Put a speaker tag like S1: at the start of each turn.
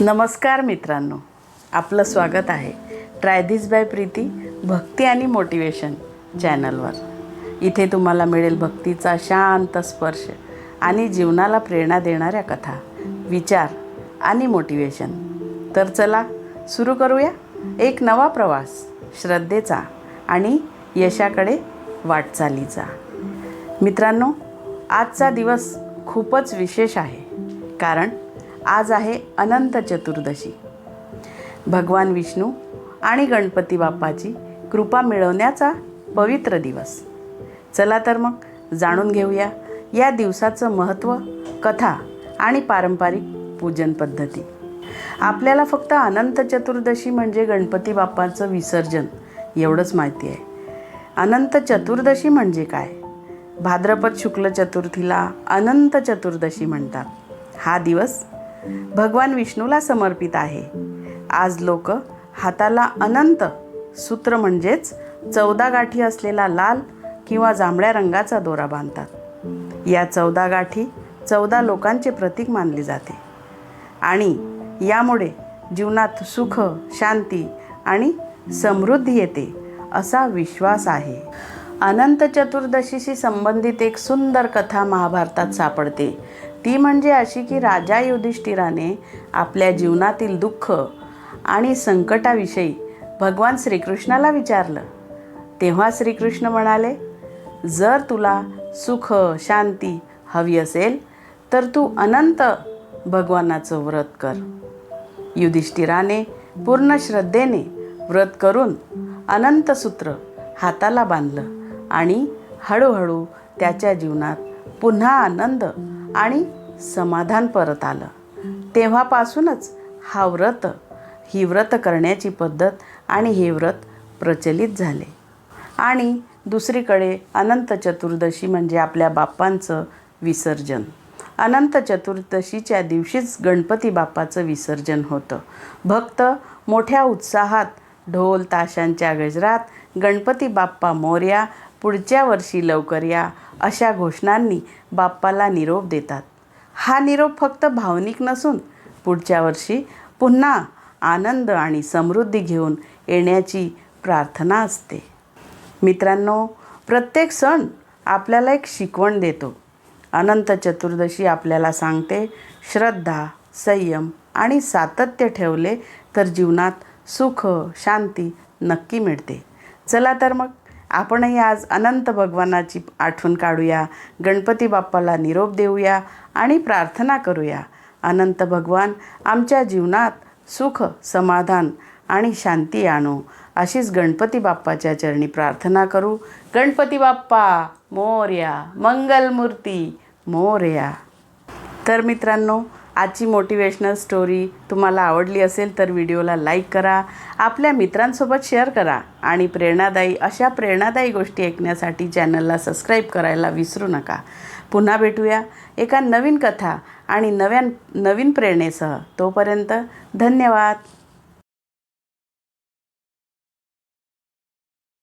S1: नमस्कार मित्रांनो आपलं स्वागत आहे try this by Preeti Bhakti आणि मोटिवेशन चॅनलवर इथे तुम्हाला मिळेल भक्तीचा शांत स्पर्श आणि जीवनाला प्रेरणा देणाऱ्या कथा विचार आणि मोटिवेशन तर चला सुरू करूया. एक नवा प्रवास श्रद्धेचा आणि यशाकडे वाटचालीचा. मित्रांनो आजचा दिवस खूपच विशेष आहे. कारण आज आहे अनंत चतुर्दशी. भगवान विष्णू आणि गणपती बाप्पाची कृपा मिळवण्याचा पवित्र दिवस. चला तर मग जाणून घेऊया या दिवसाचं महत्त्व कथा आणि पारंपरिक पूजन पद्धती. आपल्याला फक्त अनंत चतुर्दशी म्हणजे गणपती बाप्पाचं विसर्जन एवढंच माहिती आहे. अनंत चतुर्दशी म्हणजे काय? भाद्रपद शुक्ल चतुर्थीला अनंत चतुर्दशी म्हणतात. हा दिवस भगवान विष्णूला समर्पित आहे. आज लोक हाताला अनंत सूत्र म्हणजेच चौदा गाठी असलेला लाल किंवा जांभळ्या रंगाचा दोरा बांधतात. या चौदा गाठी चौदा लोकांचे प्रतीक मानले जाते. आणि यामुळे जीवनात सुख शांती आणि समृद्धी येते असा विश्वास आहे. अनंत चतुर्दशीशी संबंधित एक सुंदर कथा महाभारतात सापडते. ती म्हणजे अशी की राजा युधिष्ठिराने आपल्या जीवनातील दुःख आणि संकटाविषयी भगवान श्रीकृष्णाला विचारलं. तेव्हा श्रीकृष्ण म्हणाले जर तुला सुख शांती हवी असेल तर तू अनंत भगवानाचं व्रत कर. युधिष्ठिराने पूर्ण श्रद्धेने व्रत करून अनंत सूत्र हाताला बांधलं आणि हळूहळू त्याच्या जीवनात पुन्हा आनंद आणि समाधान परत आलं. तेव्हापासूनच हा व्रत ही व्रत करण्याची पद्धत आणि हे व्रत प्रचलित झाले. आणि दुसरीकडे अनंत चतुर्दशी म्हणजे आपल्या बाप्पांचं विसर्जन. अनंत चतुर्दशीच्या दिवशीच गणपती बाप्पाचं विसर्जन होतं. भक्त मोठ्या उत्साहात ढोल ताशांच्या गजरात गणपती बाप्पा मोर्या पुढच्या वर्षी लवकर या अशा घोषणांनी बाप्पाला निरोप देतात. हा निरोप फक्त भावनिक नसून पुढच्या वर्षी पुन्हा आनंद आणि समृद्धी घेऊन येण्याची प्रार्थना असते. मित्रांनो प्रत्येक सण आपल्याला एक शिकवण देतो. अनंत चतुर्दशी आपल्याला सांगते श्रद्धा संयम आणि सातत्य ठेवले तर जीवनात सुख शांती नक्की मिळते. चला तर मग आपणही आज अनंत भगवानाची आठवण काढूया. गणपती बाप्पाला निरोप देऊया आणि प्रार्थना करूया. अनंत भगवान आमच्या जीवनात सुख समाधान आणि शांती आणो. अशीच गणपती बाप्पाच्या चरणी प्रार्थना करू. गणपती बाप्पा मोर्या मंगलमूर्ती मोर्या. तर मित्रांनो आजची मोटिवेशनल स्टोरी तुम्हाला आवडली असेल तर व्हिडिओला लाईक करा. आपल्या मित्रांसोबत शेअर करा. आणि प्रेरणादायी अशा प्रेरणादायी गोष्टी ऐकण्यासाठी चॅनलला सबस्क्राईब करायला विसरू नका. पुन्हा भेटूया एका नवीन कथा आणि नव्या नवीन प्रेरणेसह. तोपर्यंत धन्यवाद.